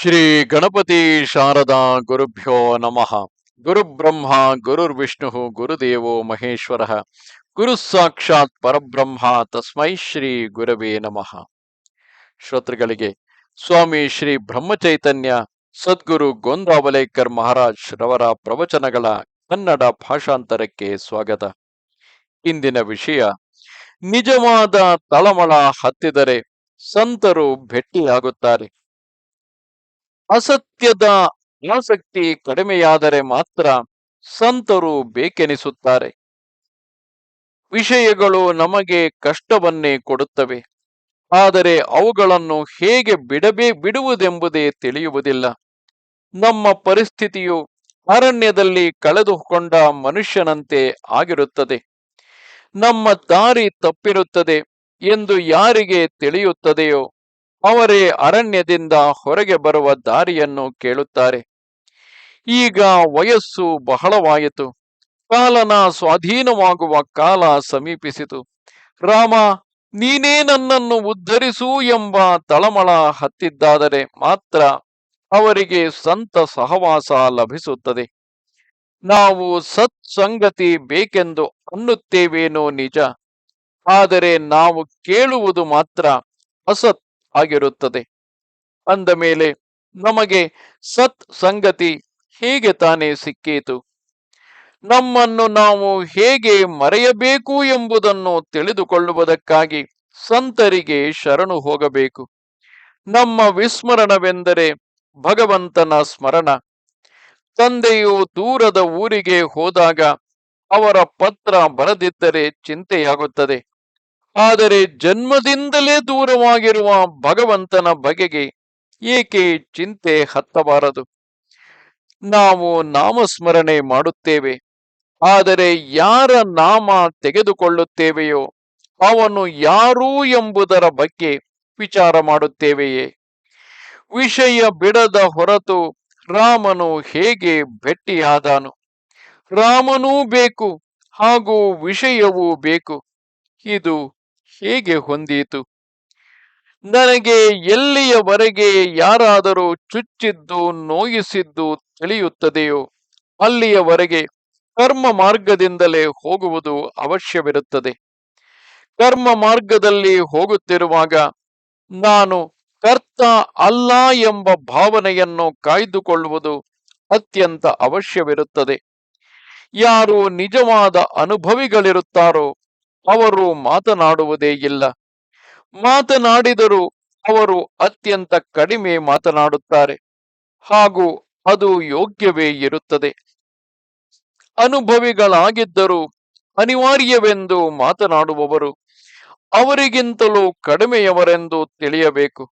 ಶ್ರೀ ಗಣಪತಿ ಶಾರದಾ ಗುರುಭ್ಯೋ ನಮಃ. ಗುರುಬ್ರಹ್ಮ ಗುರುರ್ವಿಷ್ಣು ಗುರುದೇವೋ ಮಹೇಶ್ವರ. ಗುರು ಸಾಕ್ಷಾತ್ ಪರಬ್ರಹ್ಮ, ತಸ್ಮೈ ಶ್ರೀ ಗುರವೇ ನಮಃ. ಶ್ರೋತೃಗಳಿಗೆ, ಸ್ವಾಮಿ ಶ್ರೀ ಬ್ರಹ್ಮಚೈತನ್ಯ, ಸದ್ಗುರು ಗೋಂದಾವಲೇಕರ್ ಮಹಾರಾಜ್ ರವರ ಪ್ರವಚನಗಳ ಕನ್ನಡ ಭಾಷಾಂತರಕ್ಕೆ ಸ್ವಾಗತ. ಇಂದಿನ ವಿಷಯ, ನಿಜವಾದ ತಳಮಳ ಹತ್ತಿದರೆ ಸಂತರು ಭೆಟ್ಟಿಯಾಗುತ್ತಾರೆ ಅಸತ್ಯದ ಆಸಕ್ತಿ ಕಡಿಮೆಯಾದರೆ ಮಾತ್ರ ಸಂತರು ಬೇಕೆನಿಸುತ್ತಾರೆ. ವಿಷಯಗಳು ನಮಗೆ ಕಷ್ಟವನ್ನೇ ಕೊಡುತ್ತವೆ. ಆದರೆ ಅವುಗಳನ್ನು ಹೇಗೆ ಬಿಡಬೇ, ಬಿಡುವುದೆಂಬುದೇ ತಿಳಿಯುವುದಿಲ್ಲ. ನಮ್ಮ ಪರಿಸ್ಥಿತಿಯು ಅರಣ್ಯದಲ್ಲಿ ಕಳೆದುಕೊಂಡ ಮನುಷ್ಯನಂತೆ ಆಗಿರುತ್ತದೆ. ನಮ್ಮ ದಾರಿ ತಪ್ಪಿರುತ್ತದೆ ಎಂದು ಯಾರಿಗೆ ತಿಳಿಯುತ್ತದೆಯೋ ಅವರೇ ಅರಣ್ಯದಿಂದ ಹೊರಗೆ ಬರುವ ದಾರಿಯನ್ನು ಕೇಳುತ್ತಾರೆ. ಈಗ ವಯಸ್ಸು ಬಹಳವಾಯಿತು. ಕಾಲನ ಸ್ವಾಧೀನವಾಗುವ ಕಾಲ ಸಮೀಪಿಸಿತು. ರಾಮ, ನೀನೇ ನನ್ನನ್ನು ಉದ್ಧರಿಸು ಎಂಬ ತಳಮಳ ಹತ್ತಿದ್ದಾದರೆ ಮಾತ್ರ ಅವರಿಗೆ ಸಂತ ಸಹವಾಸ ಲಭಿಸುತ್ತದೆ. ನಾವು ಸತ್ಸಂಗತಿ ಬೇಕೆಂದು ಅನ್ನುತ್ತೇವೇನೋ ನಿಜ. ಆದರೆ ನಾವು ಕೇಳುವುದು ಮಾತ್ರ ಅಸತ್. ಆಗಿರುತ್ತದೆ. ಅಂದ ಮೇಲೆ ನಮಗೆ ಸತ್ ಸಂಗತಿ ಹೇಗೆ ತಾನೇ ಸಿಕ್ಕೀತು? ನಮ್ಮನ್ನು ನಾವು ಹೇಗೆ ಮರೆಯಬೇಕು ಎಂಬುದನ್ನು ತಿಳಿದುಕೊಳ್ಳುವುದಕ್ಕಾಗಿ ಸಂತರಿಗೆ ಶರಣು ಹೋಗಬೇಕು. ನಮ್ಮ ವಿಸ್ಮರಣವೆಂದರೆ ಭಗವಂತನ ಸ್ಮರಣ. ತಂದೆಯು ದೂರದ ಊರಿಗೆ ಹೋದಾಗ ಅವರ ಪತ್ರ ಬರದಿದ್ದರೆ ಚಿಂತೆಯಾಗುತ್ತದೆ. ಆದರೆ ಜನ್ಮದಿಂದಲೇ ದೂರವಾಗಿರುವ ಭಗವಂತನ ಬಗೆಗೆ ಏಕೆ ಚಿಂತೆ ಹತ್ತಬಾರದು? ನಾವು ನಾಮಸ್ಮರಣೆ ಮಾಡುತ್ತೇವೆ, ಆದರೆ ಯಾರ ನಾಮ ತೆಗೆದುಕೊಳ್ಳುತ್ತೇವೆಯೋ ಅವನು ಯಾರು ಎಂಬುದರ ಬಗ್ಗೆ ವಿಚಾರ ಮಾಡುತ್ತೇವೆಯೇ? ವಿಷಯ ಬಿಡದ ಹೊರತು ರಾಮನು ಹೇಗೆ ಭೆಟ್ಟಿಯಾದನು? ರಾಮನೂ ಬೇಕು ಹಾಗೂ ವಿಷಯವೂ ಬೇಕು, ಇದು ಹೇಗೆ ಹೊಂದೀತು? ನನಗೆ ಎಲ್ಲಿಯವರೆಗೆ ಯಾರಾದರೂ ಚುಚ್ಚಿದ್ದು, ನೋಯಿಸಿದ್ದು ತಿಳಿಯುತ್ತದೆಯೋ, ಅಲ್ಲಿಯವರೆಗೆ ಕರ್ಮ ಮಾರ್ಗದಿಂದಲೇ ಹೋಗುವುದು ಅವಶ್ಯವಿರುತ್ತದೆ. ಕರ್ಮ ಮಾರ್ಗದಲ್ಲಿ ಹೋಗುತ್ತಿರುವಾಗ ನಾನು ಕರ್ತ ಅಲ್ಲ ಎಂಬ ಭಾವನೆಯನ್ನು ಕಾಯ್ದುಕೊಳ್ಳುವುದು ಅತ್ಯಂತ ಅವಶ್ಯವಿರುತ್ತದೆ. ಯಾರು ನಿಜವಾದ ಅನುಭವಿಗಳಿರುತ್ತಾರೋ ಅವರು ಮಾತನಾಡುವುದೇ ಇಲ್ಲ. ಮಾತನಾಡಿದರೂ ಅವರು ಅತ್ಯಂತ ಕಡಿಮೆ ಮಾತನಾಡುತ್ತಾರೆ. ಹಾಗೂ ಅದು ಯೋಗ್ಯವೇ ಇರುತ್ತದೆ. ಅನುಭವಿಗಳಾಗಿದ್ದರೂ ಅನಿವಾರ್ಯವೆಂದು ಮಾತನಾಡುವವರು ಅವರಿಗಿಂತಲೂ ಕಡಿಮೆಯವರೆಂದು ತಿಳಿಯಬೇಕು.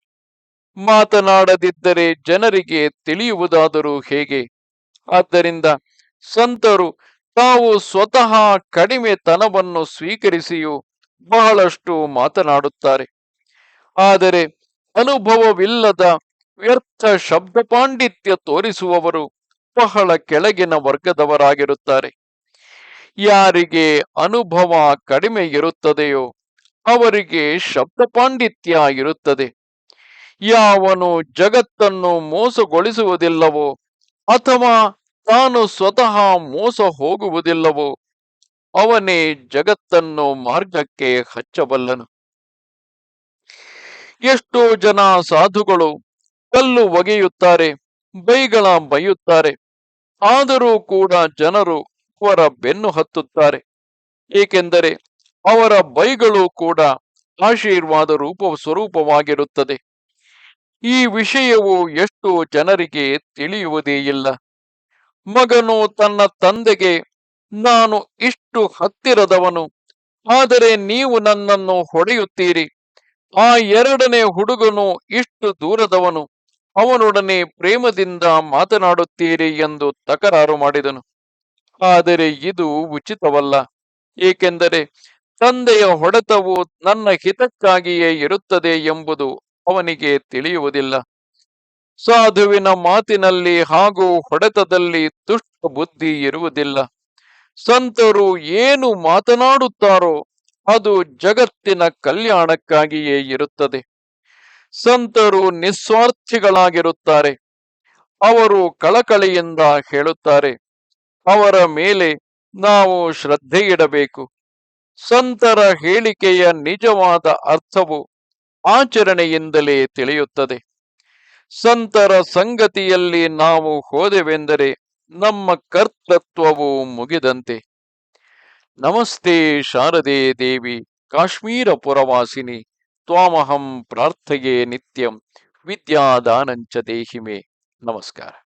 ಮಾತನಾಡದಿದ್ದರೆ ಜನರಿಗೆ ತಿಳಿಯುವುದಾದರೂ ಹೇಗೆ? ಆದ್ದರಿಂದ ಸಂತರು ತಾವು ಸ್ವತಃ ಕಡಿಮೆ ತನವನ್ನು ಸ್ವೀಕರಿಸಿಯೂ ಬಹಳಷ್ಟು ಮಾತನಾಡುತ್ತಾರೆ. ಆದರೆ ಅನುಭವವಿಲ್ಲದ ವ್ಯರ್ಥ ಶಬ್ದ ಪಾಂಡಿತ್ಯ ತೋರಿಸುವವರು ಬಹಳ ಕೆಳಗಿನ ವರ್ಗದವರಾಗಿರುತ್ತಾರೆ. ಯಾರಿಗೆ ಅನುಭವ ಕಡಿಮೆ ಇರುತ್ತದೆಯೋ ಅವರಿಗೆ ಶಬ್ದ ಪಾಂಡಿತ್ಯ ಇರುತ್ತದೆ. ಯಾವನು ಜಗತ್ತನ್ನು ಮೋಸಗೊಳಿಸುವುದಿಲ್ಲವೋ ಅಥವಾ ತಾನು ಸ್ವತಃ ಮೋಸ ಹೋಗುವುದಿಲ್ಲವೋ ಅವನೇ ಜಗತ್ತನ್ನು ಮಾರ್ಗಕ್ಕೆ ಹಚ್ಚಬಲ್ಲನು. ಎಷ್ಟೋ ಜನ ಸಾಧುಗಳು ಕಲ್ಲು ಒಗೆಯುತ್ತಾರೆ, ಬೈಗಳ ಬೈಯುತ್ತಾರೆ, ಆದರೂ ಕೂಡ ಜನರು ಅವರ ಬೆನ್ನು ಹತ್ತುತ್ತಾರೆ. ಏಕೆಂದರೆ ಅವರ ಬೈಗಳು ಕೂಡ ಆಶೀರ್ವಾದ ರೂಪ ಸ್ವರೂಪವಾಗಿರುತ್ತದೆ. ಈ ವಿಷಯವು ಎಷ್ಟು ಜನರಿಗೆ ತಿಳಿಯುವುದೇ ಇಲ್ಲ. ಮಗನು ತನ್ನ ತಂದೆಗೆ, ನಾನು ಇಷ್ಟು ಹತ್ತಿರದವನು, ಆದರೆ ನೀವು ನನ್ನನ್ನು ಹೊಡೆಯುತ್ತೀರಿ. ಆ ಎರಡನೇ ಹುಡುಗನು ಇಷ್ಟು ದೂರದವನು, ಅವನೊಡನೆ ಪ್ರೇಮದಿಂದ ಮಾತನಾಡುತ್ತೀರಿ ಎಂದು ತಕರಾರು ಮಾಡಿದನು. ಆದರೆ ಇದು ಉಚಿತವಲ್ಲ. ಏಕೆಂದರೆ ತಂದೆಯ ಹೊಡೆತವು ನನ್ನ ಹಿತಕ್ಕಾಗಿಯೇ ಇರುತ್ತದೆ ಎಂಬುದು ಅವನಿಗೆ ತಿಳಿಯುವುದಿಲ್ಲ. ಸಾಧುವಿನ ಮಾತಿನಲ್ಲಿ ಹಾಗೂ ಹೊಡೆತದಲ್ಲಿ ತುಷ್ಟ ಬುದ್ಧಿ ಇರುವುದಿಲ್ಲ. ಸಂತರು ಏನು ಮಾತನಾಡುತ್ತಾರೋ ಅದು ಜಗತ್ತಿನ ಕಲ್ಯಾಣಕ್ಕಾಗಿಯೇ ಇರುತ್ತದೆ. ಸಂತರು ನಿಸ್ವಾರ್ಥಿಗಳಾಗಿರುತ್ತಾರೆ. ಅವರು ಕಳಕಳಿಯಿಂದ ಹೇಳುತ್ತಾರೆ, ಅವರ ಮೇಲೆ ನಾವು ಶ್ರದ್ಧೆ ಇಡಬೇಕು ಸಂತರ ಹೇಳಿಕೆಯ ನಿಜವಾದ ಅರ್ಥವು ಆಚರಣೆಯಿಂದಲೇ ತಿಳಿಯುತ್ತದೆ. ಸಂತರ ಸಂಗತಿಯಲ್ಲಿ ನಾವು ಹೋದೆವೆಂದರೆ ನಮ್ಮ ಕರ್ತೃತ್ವವು ಮುಗಿದಂತೆ. ನಮಸ್ತೆ ಶಾರದೆ ದೇವಿ, ಕಾಶ್ಮೀರ ಪುರವಾಸಿನಿ, ತ್ವಾಮಹಂ ಪ್ರಾರ್ಥೆಯೇ ನಿತ್ಯಂ, ವಿದ್ಯಾದಾನಂಚ ದೇಹಿಮೆ. ನಮಸ್ಕಾರ.